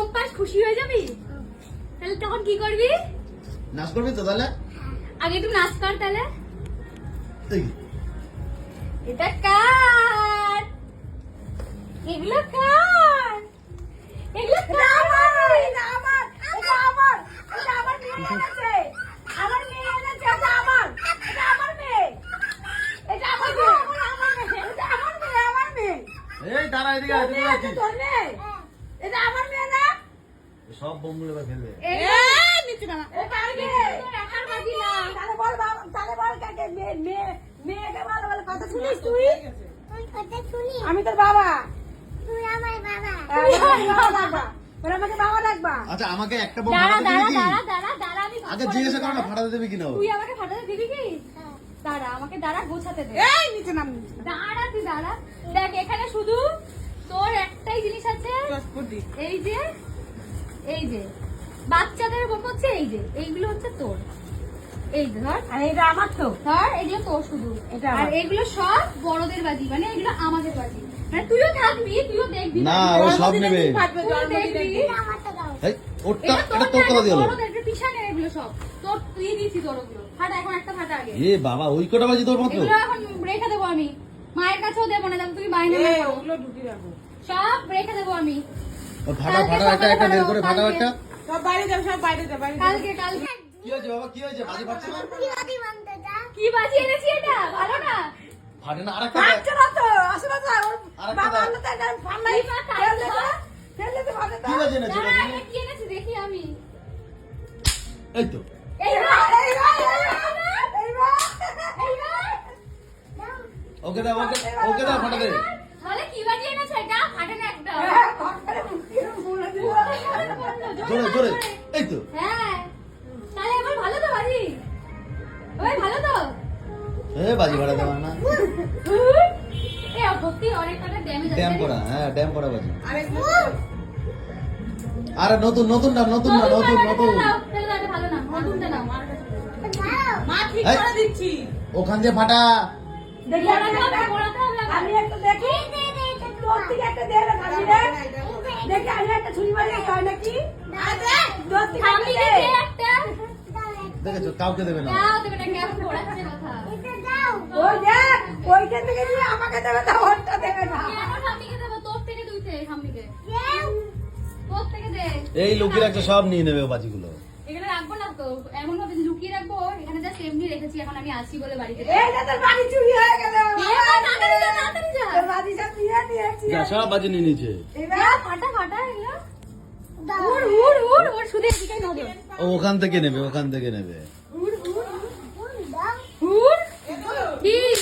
ওম pass খুশি হয়ে যাবি? তাহলে তখন কি করবি? নাচ করবি তো তাহলে? আগে একটু নাচ কর তাহলে। এটা কার? এগুলো কার? এগুলো কার? এটা আমার এটা আমার এটা আমার মেয়ে এনেছে। আমার মেয়ে এনেছে এটা আমার এটা আমার মেয়ে। এটা আমার মেয়ে আমার মেয়ে এটা আমার মেয়ে আমার মেয়ে। এই দাঁড়া এদিকে এদিকে তোর মেয়ে এটা আমার মেয়ে না? সব বোমগুলো ফেলবে। নিচে নামা। ও কার একার বাজি না তাহলে বল তাহলে বল কাকে মেয়ে মেয়ে মেয়েকে ভালো ভালো কথা শুনিস তুই? আমি তোর বাবা। আমাকে বাবা। ডাকবা তোর আমাকে বাবা ডাকবা আচ্ছা আমাকে একটা বোম দাঁড়া দাঁড়া দাঁড়া দাঁড়া দাঁড়া আমি আগে জিজ্ঞাসা করো না ফাটাতে দেবে কিনা তুই আমাকে ফাটাতে দিবি কি? দাঁড়া আমাকে দাঁড়া গোছাতে দে। এই নিচে নাম। দাঁড়া তুই দাঁড়া। দেখ এখানে শুধু তোর একটাই জিনিস আছে এই যে এই যে। বাচ্চাদের বোম হচ্ছে এই যে এইগুলো হচ্ছে তোর। এই ধর। আর এটা আমার তো। ধর এগুলো তোর শুধু। এটা আর এগুলো সব বড়দের বাজি মানে এগুলো আমাদের বাজি। মানে তুইও থাকবি তুইও দেখবি না ও সব নেবে। ফাটবে তুইও দেখবি। এই, ওরটা এটা এটা তোর কথা দিয়ে হলো? বড়দের এগুলো সব। তোর তুই দিয়েছি তোর ওগুলো। ফাটা এখন একটা ফাটা আগে। এ বাবা ওই কটা বাজি তোর মতো? এগুলো এখন রেখে দেবো আমি। মায়ের কাছেও দেবো না তুমি বাইরে ওগুলো ঢুকি রাখো। সব রেখে দেবো আমি। ও ফাটা ফাটা একটা একটা বের করে ফাটা একটা সব বাইরে যাও সব বাইরে যাও বাইরে কালকে কালকে। কি হয়েছে বাবা কি হয়েছে? বাজি ফাটছে না? কি বাজি এনেছি এটা? ভালো না। ফাটে না আরেকটা না তো তো ওর বাবা তো। তো কি বাজি এনেছে? এটা কি এনেছি দেখি আমি। এই তো। এই এই এই। ওকে দাও ওকে ওকে দাও ফাটা দে। এ বাজি ফাটা দেওয়া না। ড্যাম করা হ্যাঁ ড্যাম করা বাজি। আরে নতুন নতুন না নতুন না নতুন নতুন ভালো না। নতুনটা নাও আর মা ঠিক এই। করে দিচ্ছি। ওখান দিয়ে ফাটা। দেখি আমি একটু দেখি। তোর থেকে একটা দে রে রে। দেখি আমি একটা ছুরি মারি নাকি? থেকে একটা দেখেছ? কাউকে দেবে না। দাও দেবে না কেমন ঘোরাচ্ছে কথা। ওই দেখ ওইখান থেকে নিয়ে আমাকে দেবে না ওরটা দেবে না। কেন ঠাম্মিকে দেবো? তোর থেকে দুইতে ঠাম্মিকে তোর থেকে দে। এই লোকের একটা সব নিয়ে নেবে বাজিগুলো। এখানে রাখব না তো। এমন ভাবে লুকিয়ে রাখব এখানে যা এমনি রেখেছি এখন আমি আসি বলে বাড়িতে। এই যে তোর বাড়ি চুরি হয়ে গেল। তাড়াতাড়ি যা, তাড়াতাড়ি যা। তোর বাড়ি সব নিয়ে নিয়েছি। যা সব বাজি নিয়ে ফাটা ফাটা এগুলো। উড় উড় উড় উড় শুধু এদিকে নজর। ওখান থেকে নেবে ওখান থেকে নেবে। উড় উড় উড় উড় ঠিক